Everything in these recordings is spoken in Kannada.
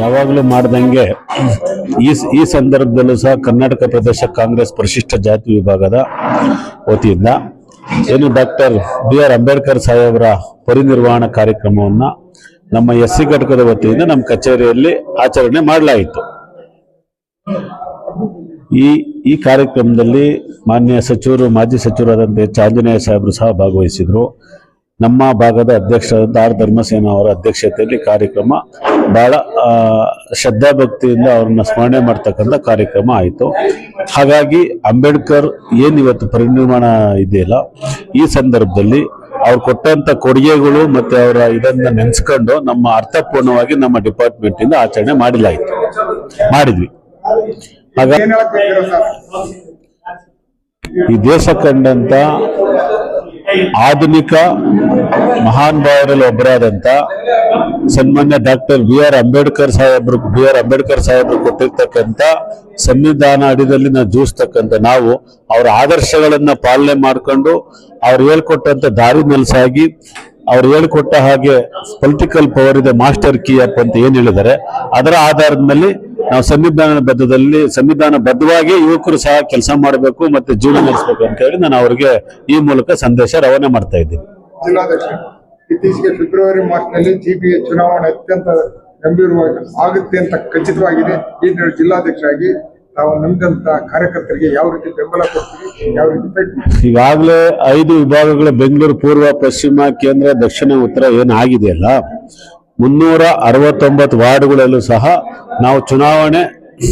ಯಾವಾಗಲೂ ಮಾಡ್ದಂಗೆ ಈ ಈ ಸಂದರ್ಭದಲ್ಲೂ ಸಹ ಕರ್ನಾಟಕ ಪ್ರದೇಶ ಕಾಂಗ್ರೆಸ್ ಪರಿಶಿಷ್ಟ ಜಾತಿ ವಿಭಾಗದ ವತಿಯಿಂದ ಏನು ಡಾಕ್ಟರ್ ಬಿ ಆರ್ ಅಂಬೇಡ್ಕರ್ ಸಾಹೇಬರ ಪರಿನಿರ್ವಾಣ ಕಾರ್ಯಕ್ರಮವನ್ನು ನಮ್ಮ ಎಸ್ ಸಿ ಘಟಕದ ವತಿಯಿಂದ ನಮ್ಮ ಕಚೇರಿಯಲ್ಲಿ ಆಚರಣೆ ಮಾಡಲಾಯಿತು. ಈ ಈ ಕಾರ್ಯಕ್ರಮದಲ್ಲಿ ಮಾನ್ಯ ಸಚಿವರು, ಮಾಜಿ ಸಚಿವರಾದಂಥ ಎಚ್ ಆಂಜನೇಯ ಸಾಹೇಬರು ಸಹ ಭಾಗವಹಿಸಿದ್ರು. ನಮ್ಮ ಭಾಗದ ಅಧ್ಯಕ್ಷರಾದ ಆರ್ ಧರ್ಮಸೇನ ಅವರ ಅಧ್ಯಕ್ಷತೆಯಲ್ಲಿ ಕಾರ್ಯಕ್ರಮ ಬಹಳ ಶ್ರದ್ಧಾಭಕ್ತಿಯಿಂದ ಅವ್ರನ್ನ ಸ್ಮರಣೆ ಮಾಡ್ತಕ್ಕಂಥ ಕಾರ್ಯಕ್ರಮ ಆಯಿತು. ಹಾಗಾಗಿ ಅಂಬೇಡ್ಕರ್ ಏನು ಇವತ್ತು ಪರಿನಿರ್ಮಾಣ ಇದೆಯಲ್ಲ, ಈ ಸಂದರ್ಭದಲ್ಲಿ ಅವ್ರು ಕೊಟ್ಟಂತ ಕೊಡುಗೆಗಳು ಮತ್ತೆ ಅವರ ಇದನ್ನ ನೆನೆಸ್ಕೊಂಡು ನಮ್ಮ ಅರ್ಥಪೂರ್ಣವಾಗಿ ನಮ್ಮ ಡಿಪಾರ್ಟ್ಮೆಂಟ್ ಇಂದ ಆಚರಣೆ ಮಾಡಿಲಾಯಿತು. ಮಾಡಿದ್ವಿ. ಹಾಗಾಗಿ ಈ ದೇಶ ಕಂಡಂತ ಆಧುನಿಕ ಮಹಾನ್ ಭಾವರಲ್ಲಿ ಒಬ್ಬರಾದಂತ ಸನ್ಮಾನ್ಯ ಡಾಕ್ಟರ್ ಬಿ ಆರ್ ಅಂಬೇಡ್ಕರ್ ಸಾಹೇಬ್ರು ಬಿ ಆರ್ ಅಂಬೇಡ್ಕರ್ ಸಾಹೇಬ್ರು ಕೊಟ್ಟಿರ್ತಕ್ಕಂತ ಸಂವಿಧಾನ ಅಡಿದಲ್ಲಿ ನಾವು ಜೂಸ್ತಕ್ಕಂತ ನಾವು ಅವರ ಆದರ್ಶಗಳನ್ನ ಪಾಲನೆ ಮಾಡ್ಕೊಂಡು ಅವ್ರು ಹೇಳ್ಕೊಟ್ಟಂತ ದಾರಿನಲ್ಲಿ ಸಾಗಿ ಅವ್ರು ಹೇಳ್ಕೊಟ್ಟ ಹಾಗೆ ಪೊಲಿಟಿಕಲ್ ಪವರ್ ಇದೆ ಮಾಸ್ಟರ್ ಕಿ ಅಪ್ ಅಂತ ಏನ್ ಹೇಳಿದ್ದಾರೆ, ಅದರ ಆಧಾರದ ಮೇಲೆ ನಾವು ಸಂವಿಧಾನ ಬದ್ಧದಲ್ಲಿ ಸಂವಿಧಾನ ಬದ್ಧವಾಗಿ ಯುವಕರು ಸಹ ಕೆಲಸ ಮಾಡಬೇಕು ಮತ್ತೆ ಜೀವನ ನಡೆಸಬೇಕು ಅಂತ ಹೇಳಿ ನಾನು ಅವರಿಗೆ ಈ ಮೂಲಕ ಸಂದೇಶ ರವಾನೆ ಮಾಡ್ತಾ ಇದ್ದೀನಿ. ಇತ್ತೀಚೆಗೆ ಫೆಬ್ರವರಿ ಮಾರ್ಚ್ನಲ್ಲಿ ಜಿಬಿಎ ಚುನಾವಣೆ ಅತ್ಯಂತ ಗಂಭೀರವಾಗಿ ಆಗುತ್ತೆ ಅಂತ ಖಚಿತವಾಗಿದೆ. ಈ ನಿಟ್ಟಿನಲ್ಲಿ ಜಿಲ್ಲಾಧ್ಯಕ್ಷರಾಗಿ ತಾವು ನಮ್ದಂತ ಕಾರ್ಯಕರ್ತರಿಗೆ ಯಾವ ರೀತಿ ಬೆಂಬಲ ಕೊಡ್ತೀವಿ ಯಾವ ರೀತಿ ಪ್ರಯತ್ನ ಈಗಾಗಲೇ ಐದು ವಿಭಾಗಗಳ ಬೆಂಗಳೂರು ಪೂರ್ವ ಪಶ್ಚಿಮ ಕೇಂದ್ರ ದಕ್ಷಿಣ ಉತ್ತರ ಏನಾಗಿದೆಯಲ್ಲ ಮುನ್ನೂರ ಅರವತ್ತೊಂಬತ್ತು ವಾರ್ಡ್ಗಳಲ್ಲೂ ಸಹ ನಾವು ಚುನಾವಣೆ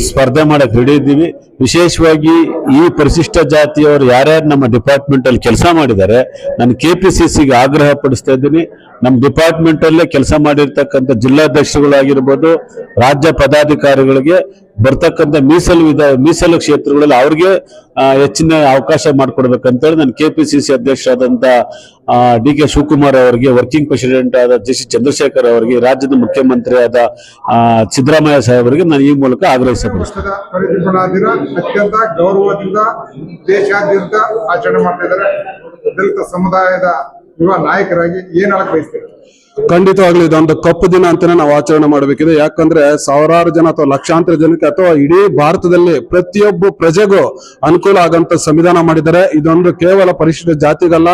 ಸ್ಪರ್ಧೆ ಮಾಡಕ್ಕೆ ರೆಡಿ ಇದ್ದೀವಿ. ವಿಶೇಷವಾಗಿ ಈ ಪರಿಶಿಷ್ಟ ಜಾತಿಯವರು ಯಾರ್ಯಾರು ನಮ್ಮ ಡಿಪಾರ್ಟ್ಮೆಂಟ್ ಅಲ್ಲಿ ಕೆಲಸ ಮಾಡಿದ್ದಾರೆ, ನಾನು ಕೆ ಪಿ ಸಿ ಸಿಗೆ ಆಗ್ರಹ ಪಡಿಸ್ತಾ ಇದ್ದೀನಿ. ನಮ್ಮ ಡಿಪಾರ್ಟ್ಮೆಂಟ್ ಅಲ್ಲೇ ಕೆಲಸ ಮಾಡಿರ್ತಕ್ಕಂಥ ಜಿಲ್ಲಾಧ್ಯಕ್ಷರುಗಳಾಗಿರ್ಬೋದು, ರಾಜ್ಯ ಪದಾಧಿಕಾರಿಗಳಿಗೆ ಬರ್ತಕ್ಕಂಥ ಮೀಸಲು ವಿಧ, ಮೀಸಲು ಕ್ಷೇತ್ರಗಳಲ್ಲಿ ಅವ್ರಿಗೆ ಹೆಚ್ಚಿನ ಅವಕಾಶ ಮಾಡಿಕೊಡ್ಬೇಕಂತೇಳಿ ನಾನು ಕೆ ಪಿ ಸಿ ಸಿ ಅಧ್ಯಕ್ಷರಾದಂಥ ಡಿ ಕೆ ಶಿವಕುಮಾರ್ ಅವರಿಗೆ ವರ್ಕಿಂಗ್ ಪ್ರೆಸಿಡೆಂಟ್ ಆದ ಜಿ ಸಿ ಚಂದ್ರಶೇಖರ್ ಅವರಿಗೆ, ರಾಜ್ಯದ ಮುಖ್ಯಮಂತ್ರಿ ಆದ ಸಿದ್ದರಾಮಯ್ಯ ಸಾಹೇಬರಿಗೆ ನಾನು ಈ ಮೂಲಕ ಆಗ್ರಹಿಸಬಹುದು ಅತ್ಯಂತ ಗೌರವದಿಂದ ದೇಶಾದ್ಯಂತ ಆಚರಣೆ ಮಾಡ್ತಾ ಇದ್ದಾರೆ. ಸಮುದಾಯದ ಯುವ ನಾಯಕರಾಗಿ ಏನ್ ಖಂಡಿತವಾಗ್ಲೂ ಇದೊಂದು ಕಪ್ಪು ದಿನ ಅಂತಾನೆ ನಾವು ಆಚರಣೆ ಮಾಡಬೇಕಿದೆ. ಯಾಕಂದ್ರೆ ಸಾವಿರಾರು ಜನ ಅಥವಾ ಲಕ್ಷಾಂತರ ಜನಕ್ಕೆ ಅಥವಾ ಇಡೀ ಭಾರತದಲ್ಲಿ ಪ್ರತಿಯೊಬ್ಬ ಪ್ರಜೆಗೂ ಅನುಕೂಲ ಆಗಂತ ಸಂವಿಧಾನ ಮಾಡಿದ್ದಾರೆ. ಇದೊಂದು ಕೇವಲ ಪರಿಶಿಷ್ಟ ಜಾತಿಗಲ್ಲ.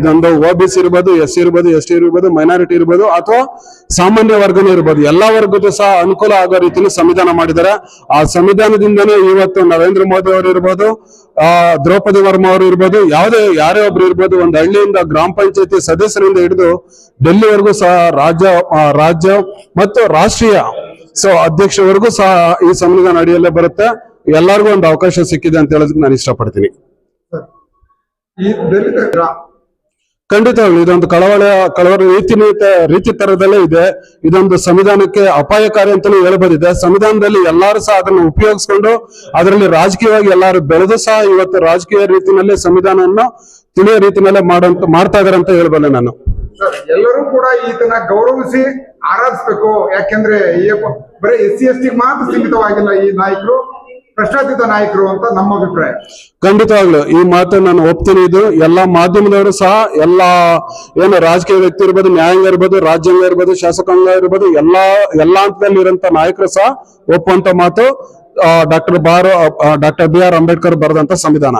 ಇದೊಂದು ಒ ಬಿ ಸಿ ಇರ್ಬೋದು ಎಸ್ ಸಿ ಇರ್ಬೋದು ಎಸ್ ಟಿ ಇರ್ಬೋದು ಮೈನಾರಿಟಿ ಇರ್ಬೋದು, ಅಥವಾ ಸಾಮಾನ್ಯ ವರ್ಗನೂ ಇರ್ಬೋದು. ಎಲ್ಲಾ ವರ್ಗದೂ ಸಹ ಅನುಕೂಲ ಆಗೋ ರೀತಿಯಲ್ಲಿ ಸಂವಿಧಾನ ಮಾಡಿದ್ದಾರೆ. ಆ ಸಂವಿಧಾನದಿಂದನೇ ಇವತ್ತು ನರೇಂದ್ರ ಮೋದಿ ಅವರು ಇರ್ಬೋದು ಆ, ದ್ರೌಪದಿ ವರ್ಮ ಅವರು ಇರ್ಬೋದು, ಯಾವುದೇ, ಯಾರೇ ಒಬ್ರು ಇರ್ಬೋದು, ಒಂದು ಹಳ್ಳಿಯಿಂದ ಗ್ರಾಮ ಪಂಚಾಯತಿ ಸದಸ್ಯರಿಂದ ಹಿಡಿದು ಡೆಲ್ಲಿವರೆಗೂ ಸಹ ರಾಜ್ಯ ರಾಜ್ಯ ಮತ್ತು ರಾಷ್ಟ್ರೀಯ ಸೊ ಅಧ್ಯಕ್ಷವರೆಗೂ ಸಹ ಈ ಸಂವಿಧಾನ ಅಡಿಯಲ್ಲೇ ಬರುತ್ತೆ. ಎಲ್ಲರಿಗೂ ಒಂದು ಅವಕಾಶ ಸಿಕ್ಕಿದೆ ಅಂತ ಹೇಳೋದಕ್ಕೆ ನಾನು ಇಷ್ಟಪಡ್ತೀನಿ. ಖಂಡಿತವಾಗ್ಲು ಇದೊಂದು ಕಳವಳ ಕಳವಳ ರೀತಿ ರೀತಿ ತರದಲ್ಲೇ ಇದೆ. ಇದೊಂದು ಸಂವಿಧಾನಕ್ಕೆ ಅಪಾಯಕಾರಿ ಅಂತಲೂ ಹೇಳಬಹುದಿದೆ ಸಂವಿಧಾನದಲ್ಲಿ ಎಲ್ಲರೂ ಸಹ ಅದನ್ನು ಉಪಯೋಗಿಸ್ಕೊಂಡು, ಅದರಲ್ಲಿ ರಾಜಕೀಯವಾಗಿ ಎಲ್ಲರೂ ಬೆಳೆದು ಸಹ ಇವತ್ತು ರಾಜಕೀಯ ರೀತಿನಲ್ಲಿ ಸಂವಿಧಾನವನ್ನು ತಿಳಿಯೋ ರೀತಿನಲ್ಲೇ ಮಾಡೋಂತ ಮಾಡ್ತಾ ಇದಾರೆ ಅಂತ ಹೇಳ್ಬಲ್ಲೆ ನಾನು. ಎಲ್ಲರೂ ಕೂಡ ಈತನ ಗೌರವಿಸಿ ಆರಾಧಿಸ್ಬೇಕು. ಯಾಕೆಂದ್ರೆ ಬರೀ ಎಸ್ ಸಿ, ಎಸ್ ಟಿ ಮಾತ್ರ ಸೀಮಿತವಾಗಿಲ್ಲ ಈ ನಾಯಕರು. ಪ್ರಶ್ನಾತೀತ ನಾಯಕರು ಅಂತ ನಮ್ಮ ಅಭಿಪ್ರಾಯ. ಖಂಡಿತವಾಗ್ಲು, ಈ ಮಾತು ನಾನು ಒಪ್ತೀನಿ. ಇದು ಎಲ್ಲಾ ಮಾಧ್ಯಮದವರು ಸಹ, ಎಲ್ಲಾ ಏನು ರಾಜಕೀಯ ವ್ಯಕ್ತಿ ಇರ್ಬೋದು, ನ್ಯಾಯಾಂಗ ಇರ್ಬೋದು, ರಾಜ್ಯಾಂಗ ಇರ್ಬೋದು, ಶಾಸಕಾಂಗ ಇರ್ಬೋದು, ಎಲ್ಲಾ ಎಲ್ಲಾ ಹಂತದಲ್ಲಿ ಇರುವಂತ ನಾಯಕರು ಸಹ ಒಪ್ಪುವಂತ ಮಾತು ಡಾಕ್ಟರ್ ಬಾರ್ ಡಾಕ್ಟರ್ ಬಿ ಆರ್ ಅಂಬೇಡ್ಕರ್ ಬರೆದಂತ ಸಂವಿಧಾನ.